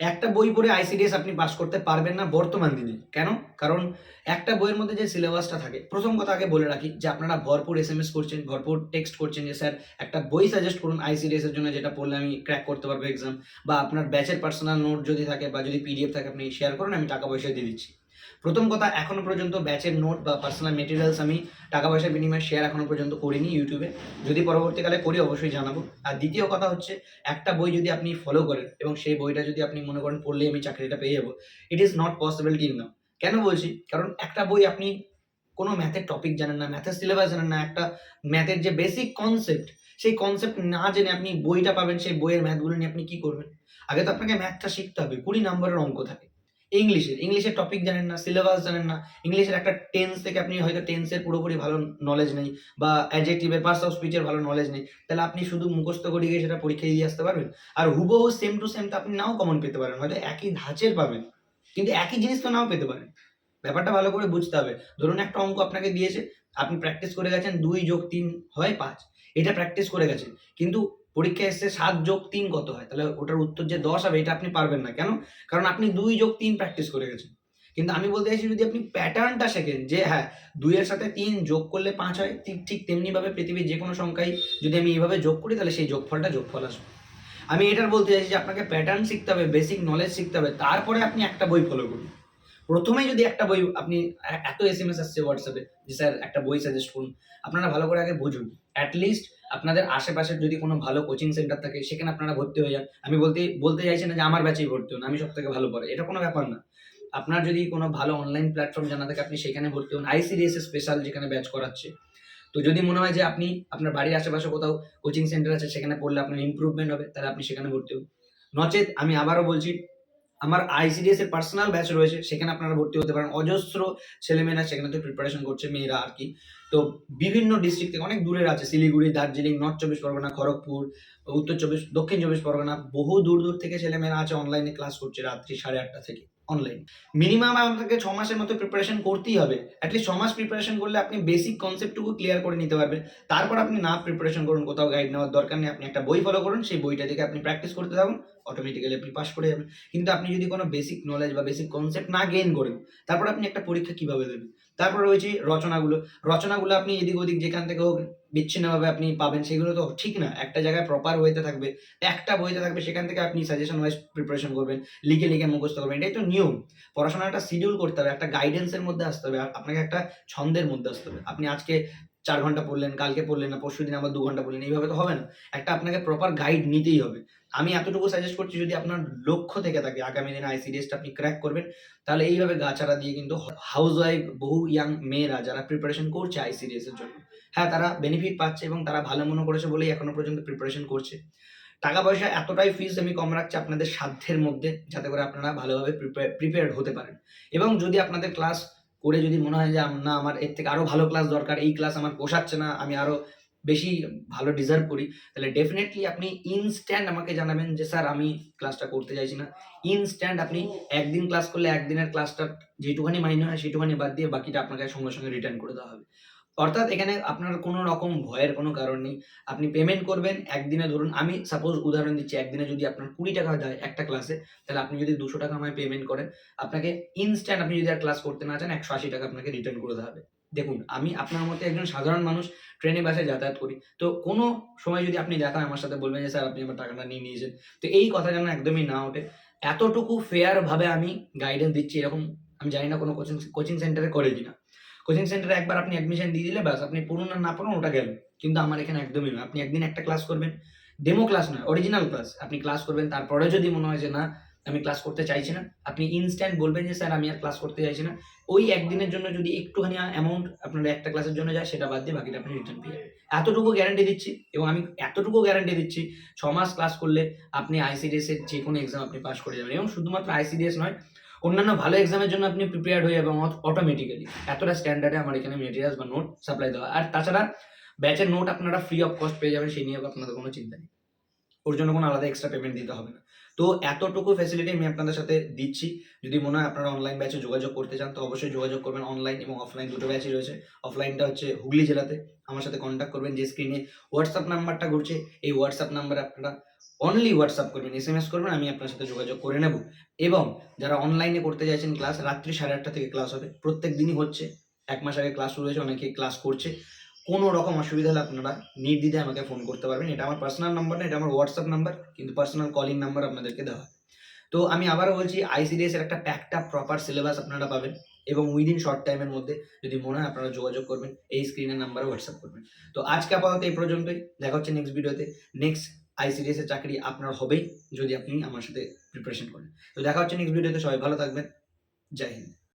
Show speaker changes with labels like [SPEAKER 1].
[SPEAKER 1] একটা বই পড়ে আইসিডিএস আপনি পাস করতে পারবেন না বর্তমান দিনে। কেন? কারণ একটা বইয়ের মধ্যে যে সিলেবাসটা থাকে, প্রথম কথা আগে বলে রাখি যে আপনারা ভরপুর এস এম এস করছেন, ভরপুর টেক্সট করছেন যে, স্যার, একটা বই সাজেস্ট করুন আইসিডিএস এর জন্য যেটা পড়লে আমি ক্র্যাক করতে পারব এক্সাম বা আপনার ব্যাচের পার্সোনাল নোট যদি থাকে বা যদি পিডিএফ থাকে আপনি শেয়ার করুন, আমি টাকা পয়সা দিয়ে দিচ্ছি। প্রথম কথা, এখনও পর্যন্ত ব্যাচের নোট বা পার্সোনাল মেটেরিয়ালস আমি টাকা পয়সার বিনিময়ে শেয়ার এখনও পর্যন্ত করিনি ইউটিউবে। যদি পরবর্তীকালে করি, অবশ্যই জানাব। আর দ্বিতীয় কথা হচ্ছে, একটা বই যদি আপনি ফলো করেন এবং সেই বইটা যদি আপনি মনে করেন পড়লেই আমি চাকরিটা পেয়ে যাব it is not possible till now কেন বলছি? কারণ একটা বই আপনি কোনো ম্যাথের টপিক জানেন না ম্যাথের সিলেবাস জানেন না, একটা ম্যাথের যে বেসিক কনসেপ্ট সেই কনসেপ্ট না জেনে আপনি বইটা পাবেন, সেই বইয়ের ম্যাথগুলো নিয়ে আপনি কি করবেন? আগে তো আপনাকে ম্যাথটা শিখতে হবে, কুড়ি নম্বরের অঙ্ক থাকে। ইংলিশের ইংলিশের টপিক জানেন না সিলেবাস জানেন না, ইংলিশের একটা টেন্স থেকে আপনি হয়তো টেন্সের পুরোপুরি ভালো নলেজ নেই বা অ্যাডজেক্টিভের পার্টস অফ স্পিচের ভালো নলেজ নেই, তাহলে আপনি শুধু মুখস্থ করে গিয়ে সেটা পরীক্ষা দিয়ে আসতে পারবেন। আর হুবহু সেম টু সেম তো আপনি নাও কমন পেতে পারেন, হয়তো একই ধাঁচের পাবেন, কিন্তু একই জিনিস তো নাও পেতে পারেন। ব্যাপারটা ভালো করে বুঝতে হবে। ধরুন একটা অঙ্ক আপনাকে দিয়েছে, আপনি প্র্যাকটিস করে গেছেন দুই যোগ তিন হয় পাঁচ, এটা প্র্যাকটিস করে গেছেন, কিন্তু পরীক্ষায় এসছে সাত যোগ তিন কত হয়? তাহলে ওটার উত্তর যে দশ হবে, এটা আপনি পারবেন না। কেন? কারণ আপনি দুই যোগ তিন প্র্যাকটিস করে গেছেন। কিন্তু আমি বলতে চাইছি, যদি আপনি প্যাটার্নটা শেখেন যে হ্যাঁ দুইয়ের সাথে তিন যোগ করলে পাঁচ হয়, ঠিক ঠিক তেমনিভাবে পৃথিবীর যে কোনো সংখ্যায় যদি আমি এইভাবে যোগ করি, তাহলে সেই যোগফলটা যোগফল আসবে। আমি এটার বলতে চাইছি যে, আপনাকে প্যাটার্ন শিখতে হবে বেসিক নলেজ শিখতে হবে, তারপরে আপনি একটা বই ফলো করুন। প্রথমেই যদি একটা বই, আপনি এত এস এম এস আসছে হোয়াটসঅ্যাপে যে, স্যার, একটা বই সাজেস্ট করুন। আপনারা ভালো করে আগে বুঝুন। অ্যাটলিস্ট আপনাদের আশেপাশের যদি কোনো ভালো কোচিং সেন্টার থাকে, সেখানে আপনারা ভর্তি হয়ে যান। আমি বলতে বলতে চাইছি না যে আমার ব্যাচেই ভর্তি হন, আমি সব থেকে ভালো পড়ে। এটা কোনো ব্যাপার না। আপনার যদি কোনো ভালো অনলাইন প্ল্যাটফর্ম জানা থাকে, আপনি সেখানে ভর্তি হন। আইসিডিএস স্পেশাল যেখানে ব্যাচ করাচ্ছে। তো যদি মনে হয় যে আপনি, আপনার বাড়ির আশেপাশে কোথাও কোচিং সেন্টার আছে, সেখানে পড়লে আপনার ইমপ্রুভমেন্ট হবে, তাহলে আপনি সেখানে ভর্তি হন। নচেত আমি আবারও বলছি আমার আইসিডিএস এর পার্সোনাল ব্যাচ রয়েছে, সেখানে আপনারা ভর্তি হতে পারেন। অজস্র ছেলেমেয়েরা সেখানে তো প্রিপারেশন করছে, মেয়েরা আর কি। তো বিভিন্ন ডিস্ট্রিক্ট থেকে অনেক দূরের আছে, শিলিগুড়ি, দার্জিলিং নর্থ চব্বিশ পরগনা, খড়গপুর, উত্তর চব্বিশ, দক্ষিণ চব্বিশ পরগনা, বহু দূর দূর থেকে ছেলেমেয়েরা আছে অনলাইনে ক্লাস করছে রাত্রি সাড়ে আটটা থেকে। অনলাইন মিনিমাম আপনাকে ছ মাসের মতো প্রিপারেশন করতেই হবে। অ্যাটলিস্ট ছ মাস প্রিপারেশন করলে আপনি বেসিক কনসেপ্টটুকু ক্লিয়ার করে নিতে পারবেন। তারপর আপনি না প্রিপারেশন করুন, কোথাও গাইড নেওয়ার দরকার নেই। আপনি একটা বই ফলো করুন, সেই বইটা থেকে আপনি প্র্যাকটিস করতে থাকুন অটোমেটিক্যালি আপনি পাস করে যাবেন। কিন্তু আপনি যদি কোনো বেসিক নলেজ বা বেসিক কনসেপ্ট না গেইন করেন, তারপর আপনি একটা পরীক্ষা কীভাবে দেবেন? তারপর রয়েছে রচনাগুলো। রচনাগুলো আপনি এদিক ওদিক যেখান থেকে হোক বিচ্ছিন্নভাবে আপনি পাবেন, সেগুলো তো ঠিক না। একটা জায়গায় প্রপার ওয়েতে থাকবে, একটা বইতে থাকবে, সেখান থেকে আপনি সাজেশন ওয়াইজ প্রিপারেশন করবেন, লিখে লিখে মুখস্থ করবেন। এটাই তো নিয়ম। পড়াশোনার একটা শিডিউল করতে হবে, একটা গাইডেন্সের মধ্যে আসতে হবে আপ- আপনাকে একটা ছন্দের মধ্যে আসতে হবে। আপনি আজকে চার ঘণ্টা পড়লেন, কালকে পড়লেন না, পরশু দিন আবার দু ঘণ্টা পড়লেন, এইভাবে তো হবে না। একটা আপনাকে প্রপার গাইড নিতেই হবে। আমি এতটুকু সাজেস্ট করছি, যদি আপনার লক্ষ্য থেকে থাকে, আগামী দিনে আইসিডিএসটা আপনি ক্র্যাক করবেন, তাহলে এইভাবে গাছাড়া দিয়ে কিন্তু হাউস ওয়াইফ বহু ইয়াং মেয়েরা যারা প্রিপারেশন করছে আইসিডিএস এর জন্য হ্যাঁ তারা বেনিফিট পাচ্ছে এবং তারা ভালো মনে করেছে বলেই এখনও পর্যন্ত প্রিপারেশন করছে। টাকা পয়সা এতটাই ফিস আমি কম রাখছি আপনাদের সাধ্যের মধ্যে যাতে করে আপনারা ভালোভাবে প্রিপেয়ার্ড হতে পারেন। এবং যদি আপনাদের ক্লাস করে যদি মনে হয় যে না, আমার এর থেকে আরও ভালো ক্লাস দরকার, এই ক্লাস আমার পোষাচ্ছে না, আমি আরও বেশি ভালো ডিজার্ভ করি, তাহলে ডেফিনেটলি আপনি ইনস্ট্যান্ট আমাকে জানাবেন যে, স্যার, আমি ক্লাসটা করতে চাইছি না। ইনস্ট্যান্ট আপনি একদিন ক্লাস করলে একদিনের ক্লাসটা যেটুখানি মাইনে হয় সেটুখানি বাদ দিয়ে বাকিটা আপনাকে সঙ্গে সঙ্গে রিটার্ন করে দেওয়া হবে। অর্থাৎ এখানে আপনার কোনো রকম ভয়ের কোনো কারণ নেই। আপনি পেমেন্ট করবেন, একদিনে ধরুন আমি সাপোজ উদাহরণ দিচ্ছি, একদিনে যদি আপনার কুড়ি টাকা দেয় একটা ক্লাসে তাহলে আপনি যদি দুশো টাকা আমায় পেমেন্ট করেন, আপনাকে ইনস্ট্যান্ট আপনি যদি আর ক্লাস করতে না চান, একশো আশি টাকা আপনাকে রিটার্ন করে দেওয়া হবে। দেখুন, আমি আপনার মতো একজন সাধারণ মানুষ ট্রেনে বাসে যাতায়াত করি। তো কোনো সময় যদি আপনি দেখান আমার সাথে বলবেন যে, স্যার, আপনি আমার টাকাটা নিয়ে নিয়েছেন। তো এই কথা যেন একদমই না ওঠে। এতটুকু ফেয়ার ভাবে আমি গাইডেন্স দিচ্ছি, এরকম আমি জানি না কোনো কোচিং কোচিং সেন্টারে করে কিনা। কোচিং সেন্টারে একবার আপনি অ্যাডমিশন দিয়ে দিলে ব্যাস, আপনি পড়ুন আর না পড়ুন, ওটা গেল। কিন্তু আমার এখানে একদমই না। আপনি একদিন একটা ক্লাস করবেন। ডেমো ক্লাস নয় অরিজিনাল ক্লাস আপনি ক্লাস করবেন তারপরে যদি মনে হয় যে না, আমি ক্লাস করতে চাইছি না, আপনি ইনস্ট্যান্ট বলবেন যে, স্যার, আমি আর ক্লাস করতে চাইছি না। ওই একদিনের জন্য যদি একটুখানি অ্যামাউন্ট আপনার একটা ক্লাসের জন্য যায়, সেটা বাদ দিয়ে বাকিটা আপনি রিটার্ন পেয়ে যাবেন। এতটুকু গ্যারান্টি দিচ্ছি এবং আমি এতটুকু গ্যারান্টি দিচ্ছি, ছ মাস ক্লাস করলে আপনি আইসিডিএস এর যে কোনো এক্সাম আপনি পাস করে যাবেন। এবং শুধুমাত্র আইসিডিএস নয় অন্যান্য ভালো এক্সামের জন্য আপনি প্রিপেয়ার্ড হয়ে যাবেন অটোমেটিক্যালি এতটা স্ট্যান্ডার্ডে আমার এখানে মেটেরিয়ালস বা নোট সাপ্লাই দেওয়া। আর তাছাড়া ব্যাচের নোট আপনারা ফ্রি অফ কস্ট পেয়ে যাবেন, সেই নিয়ে আপনাদের কোনো চিন্তা নেই। ওর জন্য কোনো আলাদা এক্সট্রা পেমেন্ট দিতে হবে না। তো এতটুকু ফ্যাসিলিটি আমি আপনাদের সাথে দিচ্ছি। যদি মনে হয় আপনারা অনলাইন ব্যাচে যোগাযোগ করতে চান, তো অবশ্যই যোগাযোগ করবেন অনলাইন এবং অফলাইন দুটো ব্যাচই রয়েছে। অফলাইনটা হচ্ছে হুগলি জেলাতে। আমার সাথে কন্ট্যাক্ট করবেন যে স্ক্রিনে হোয়াটসঅ্যাপ নাম্বারটা ঘুরছে। এই হোয়াটসঅ্যাপ নাম্বারে আপনারা অনলি হোয়াটসঅ্যাপ করবেন এস এম এস করবেন, আমি আপনার সাথে যোগাযোগ করে নেব। এবং যারা অনলাইনে করতে চাইছেন ক্লাস রাত্রি সাড়ে আটটা থেকে ক্লাস হবে। প্রত্যেক দিনই হচ্ছে। এক মাস আগে ক্লাস শুরু হয়েছে অনেকে ক্লাস করছে। কোনো রকম অসুবিধা হলে আপনারা নির্দ্বিধায় আমাকে ফোন করতে পারবেন। এটা আমার পার্সোনাল নাম্বার না, এটা আমার হোয়াটসঅ্যাপ নাম্বার কিন্তু পার্সোনাল কলিং নাম্বার আপনাদেরকে দেওয়া। তো আমি আবারও বলছি আইসিডিএস এর একটা প্যাকটা প্রপার সিলেবাস আপনারা পাবেন। এবং উইদিন শর্ট টাইমের মধ্যে যদি মনে হয় আপনারা যোগাযোগ করবেন, এই স্ক্রিনের নাম্বারে হোয়াটসঅ্যাপ করবেন। তো আজকে আপাতত এই পর্যন্তই। দেখা হচ্ছে নেক্সট ভিডিওতে নেক্সট আইসিডিএস এর চাকরি আপনার হবেই যদি আপনি আমার সাথে প্রিপারেশন করেন। তো দেখা হচ্ছে নেক্সট ভিডিওতে সবাই ভালো থাকবেন। জয় হিন্দ।